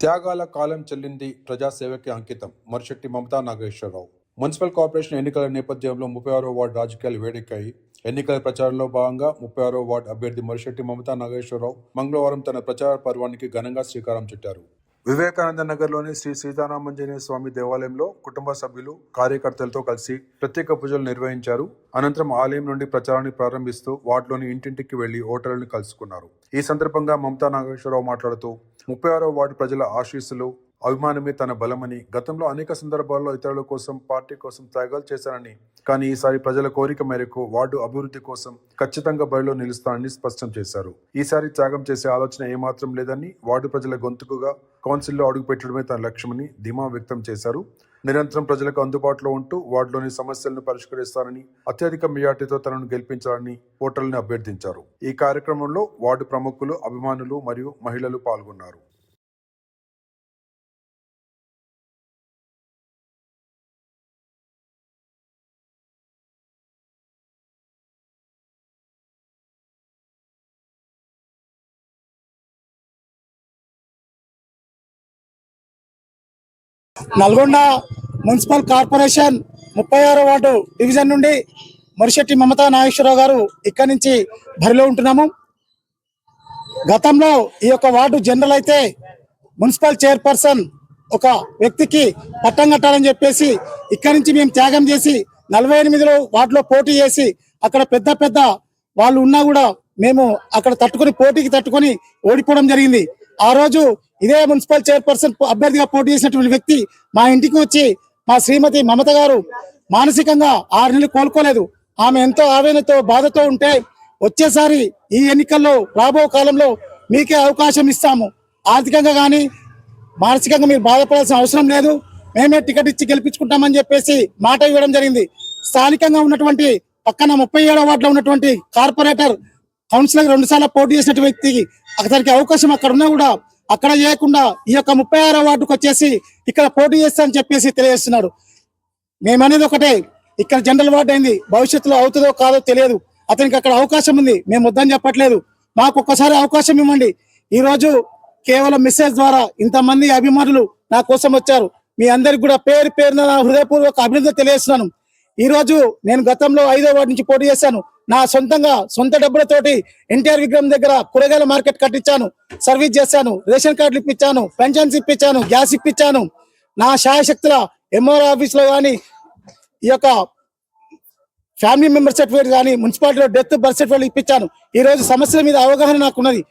త్యాగాల కాలం చెల్లింది ప్రజాసేవకి అంకితం. మరుశెట్టి మమతా నాగేశ్వరరావు. మున్సిపల్ కార్పొరేషన్ ఎన్నికల నేపథ్యంలో ముప్పై ఆరో వార్డు రాజకీయాలు వేడెక్కాయి. ఎన్నికల ప్రచారంలో భాగంగా ముప్పై ఆరో వార్డు అభ్యర్థి మరిశెట్టి మమతా నాగేశ్వరరావు మంగళవారం తన ప్రచార పర్వానికి ఘనంగా శ్రీకారం చుట్టారు. వివేకానంద నగర్లోని శ్రీ సీతారామంజనేయ స్వామి దేవాలయంలో కుటుంబ సభ్యులు కార్యకర్తలతో కలిసి ప్రత్యేక పూజలు నిర్వహించారు. అనంతరం ఆలయం నుండి ప్రచారాన్ని ప్రారంభిస్తూ వార్డులోని ఇంటింటికి వెళ్ళి ఓటర్లను కలుసుకున్నారు. ఈ సందర్భంగా మమతా నాగేశ్వరరావు మాట్లాడుతూ ముప్పై ఆరో వార్డు ప్రజల ఆశీస్సులు అభిమానమే తన బలమని గతంలో అనేక సందర్భాల్లో ఇతరుల కోసం పార్టీ కోసం త్యాగాలు చేశానని. కానీ ఈసారి ప్రజల కోరిక మేరకు వార్డు అభివృద్ధి కోసం ఖచ్చితంగా బరిలో నిలుస్తానని స్పష్టం చేశారు. ఈసారి త్యాగం చేసే ఆలోచన ఏమాత్రం లేదని వార్డు ప్రజల గొంతుకుగా కౌన్సిల్లో అడుగుపెట్టడమే తన లక్ష్యమని ధీమా వ్యక్తం చేశారు. నిరంతరం ప్రజలకు అందుబాటులో ఉంటూ వార్డులోని సమస్యలను పరిష్కరిస్తానని అత్యధిక మెజార్టీతో తనను గెలిపించాలని ఓటర్లను అభ్యర్థించారు. ఈ కార్యక్రమంలో వార్డు ప్రముఖులు అభిమానులు మరియు మహిళలు పాల్గొన్నారు. నల్గొండ మున్సిపల్ కార్పొరేషన్ ముప్పై ఆరో వార్డు డివిజన్ నుండి మురిశెట్టి మమతా నాగేశ్వరరావు గారు ఇక్కడి నుంచి బరిలో ఉంటున్నాము. గతంలో ఈ యొక్క వార్డు జనరల్ అయితే మున్సిపల్ చైర్పర్సన్ ఒక వ్యక్తికి పట్టం కట్టాలని చెప్పేసి ఇక్కడి నుంచి మేము త్యాగం చేసి నలభై ఎనిమిదిలో వార్డులో పోటీ చేసి అక్కడ పెద్ద పెద్ద వాళ్ళు ఉన్నా కూడా మేము అక్కడ తట్టుకొని పోటీకి తట్టుకొని ఓడిపోవడం జరిగింది. ఆ రోజు ఇదే మున్సిపల్ చైర్పర్సన్ అభ్యర్థిగా పోటీ చేసినటువంటి వ్యక్తి మా ఇంటికి వచ్చి మా శ్రీమతి మమత గారు మానసికంగా ఆరు నెలలు కోలుకోలేదు. ఆమె ఎంతో ఆవేదనతో బాధతో ఉంటే వచ్చేసారి ఈ ఎన్నికల్లో రాబో కాలంలో మీకే అవకాశం ఇస్తాము. ఆర్థికంగా కానీ మానసికంగా మీరు బాధపడాల్సిన అవసరం లేదు. మేమే టికెట్ ఇచ్చి గెలిపించుకుంటామని చెప్పేసి మాట ఇవ్వడం జరిగింది. స్థానికంగా ఉన్నటువంటి పక్కన ముప్పై ఏడవ వార్డులో ఉన్నటువంటి కార్పొరేటర్ కౌన్సిలర్ రెండు సార్లు పోటీ చేసినటువంటి వ్యక్తికి అతనికి అవకాశం అక్కడ ఉన్నా కూడా అక్కడ చేయకుండా ఈ యొక్క ముప్పై ఆరో వార్డుకు వచ్చేసి ఇక్కడ పోటీ చేస్తానని చెప్పేసి తెలియజేస్తున్నారు. మేమనేది ఒకటే ఇక్కడ జనరల్ వార్డు అయింది భవిష్యత్తులో అవుతుందో కాదో తెలియదు. అతనికి అక్కడ అవకాశం ఉంది మేము వద్దని చెప్పట్లేదు. మాకు ఒక్కసారి అవకాశం ఇవ్వండి. ఈ రోజు కేవలం మెసేజ్ ద్వారా ఇంతమంది అభిమానులు నా కోసం వచ్చారు. మీ అందరికి కూడా పేరు పేరున నా హృదయపూర్వక అభినందన తెలియజేస్తున్నాను. ఈరోజు నేను గతంలో ఐదో వార్డు నుంచి పోటీ చేశాను. నా సొంతంగా సొంత డబ్బులతోటి ఎన్టీఆర్ విగ్రహం దగ్గర కూరగాయల మార్కెట్ కట్టించాను. సర్వీస్ చేశాను. రేషన్ కార్డులు ఇప్పించాను. పెన్షన్స్ ఇప్పించాను. గ్యాస్ ఇప్పించాను. నా శాయశక్తుల ఎంఆర్ ఆఫీస్లో కానీ ఈ యొక్క ఫ్యామిలీ మెంబర్ సర్టిఫికేట్ కానీ మున్సిపాలిటీలో డెత్ బర్త్ సర్టిఫికేట్ ఇప్పించాను. ఈ రోజు సమస్యల మీద అవగాహన నాకు ఉన్నది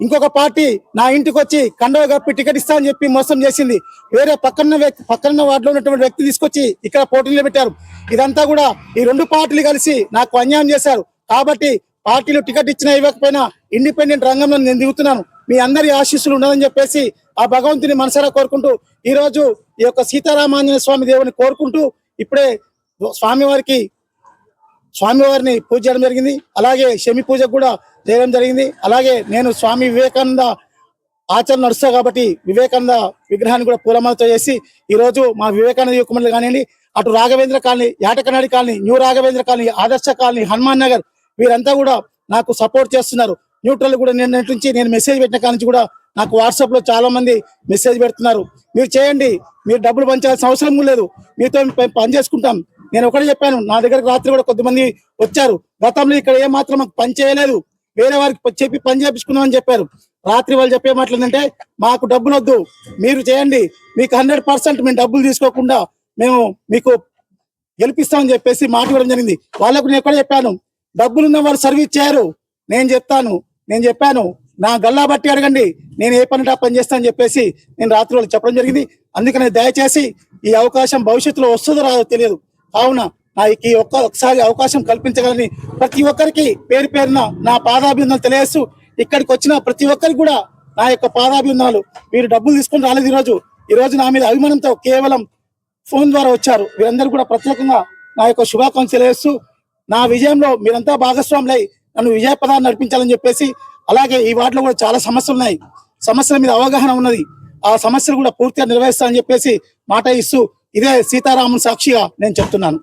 ఇంకొక పార్టీ నా ఇంటికి వచ్చి కండవ కప్పి టికెట్ ఇస్తా అని చెప్పి మోసం చేసింది. వేరే పక్కన వ్యక్తి పక్కన వార్డులో ఉన్నటువంటి వ్యక్తి తీసుకొచ్చి ఇక్కడ పోటీలు పెట్టారు ఇదంతా కూడా ఈ రెండు పార్టీలు కలిసి నాకు అన్యాయం చేశారు. కాబట్టి పార్టీలు టికెట్ ఇచ్చినా ఇవ్వకపోయినా ఇండిపెండెంట్ రంగంలో నేను దిగుతున్నాను. మీ అందరి ఆశీస్సులు ఉండదని చెప్పేసి ఆ భగవంతుని మనసారా కోరుకుంటూ ఈ రోజు ఈ యొక్క సీతారామాంజనేయ స్వామి దేవుని కోరుకుంటూ ఇప్పుడే స్వామివారికి స్వామివారిని పూజ చేయడం జరిగింది. అలాగే శమి పూజ కూడా చేయడం జరిగింది. అలాగే నేను స్వామి వివేకానంద ఆచరణ నడుస్తా కాబట్టి వివేకానంద విగ్రహాన్ని కూడా పూలమాలతో చేసి ఈ రోజు మా వివేకానంద యువకుమల్ని కానివ్వండి అటు Raghavendra colony యాటకనాడి colony new Raghavendra colony Adarsh colony Hanuman Nagar వీరంతా కూడా నాకు సపోర్ట్ చేస్తున్నారు. న్యూట్రల్ కూడా నేను నుంచి నేను మెసేజ్ పెట్టిన కాడి నుంచి కూడా నాకు వాట్సాప్లో చాలా మంది మెసేజ్ పెడుతున్నారు. మీరు చేయండి. మీరు డబ్బులు పంచాల్సిన అవసరం లేదు. మీతో మేము పని చేసుకుంటాం. నేను ఒకటే చెప్పాను నా దగ్గరకు రాత్రి కూడా కొద్దిమంది వచ్చారు. గతంలో ఇక్కడ ఏ మాత్రం మాకు పని చేయలేదు. వేరే వారికి చెప్పి పని చేపించుకున్నామని చెప్పారు. రాత్రి వాళ్ళు చెప్పే మాటలు ఏంటంటే మాకు డబ్బులు వద్దు మీరు చేయండి. మీకు హండ్రెడ్ పర్సెంట్ మేము డబ్బులు తీసుకోకుండా మేము మీకు గెలిపిస్తామని చెప్పేసి మాట ఇవ్వడం జరిగింది. వాళ్ళకు నేను ఎక్కడ చెప్పాను డబ్బులు ఉన్న వాళ్ళు సర్వీస్ చేయరు. నేను చెప్తాను నేను చెప్పాను నా గల్లా బట్టి అడగండి. నేను ఏ పని ఆ పని చేస్తానని చెప్పేసి నేను రాత్రి వాళ్ళు చెప్పడం జరిగింది. అందుకని దయచేసి ఈ అవకాశం భవిష్యత్తులో వస్తుందో రాదో తెలియదు. కావున నాకు ఒక్క ఒకసారి అవకాశం కల్పించగలని ప్రతి ఒక్కరికి పేరు పేరున నా పాదాభివందనలు తెలియస్తూ ఇక్కడికి వచ్చిన ప్రతి ఒక్కరికి కూడా నా యొక్క పాదాభివందనాలు మీరు డబ్బులు తీసుకొని రాలేదు ఈ రోజు నా మీద అభిమానంతో కేవలం ఫోన్ ద్వారా వచ్చారు. వీరందరూ కూడా ప్రత్యేకంగా నా యొక్క శుభాకాంక్షలు తెలియజేస్తూ నా విజయంలో మీరంతా భాగస్వాములై నన్ను విజయ పదాన్ని నడిపించాలని చెప్పేసి అలాగే ఈ వార్డులో కూడా చాలా సమస్యలు ఉన్నాయి. సమస్యల మీద అవగాహన ఉన్నది. ఆ సమస్యలు కూడా పూర్తిగా నిర్వహిస్తానని చెప్పేసి మాట ఇస్తూ ఇదే సీతారామన్ సాక్షిగా నేను చెప్తున్నాను.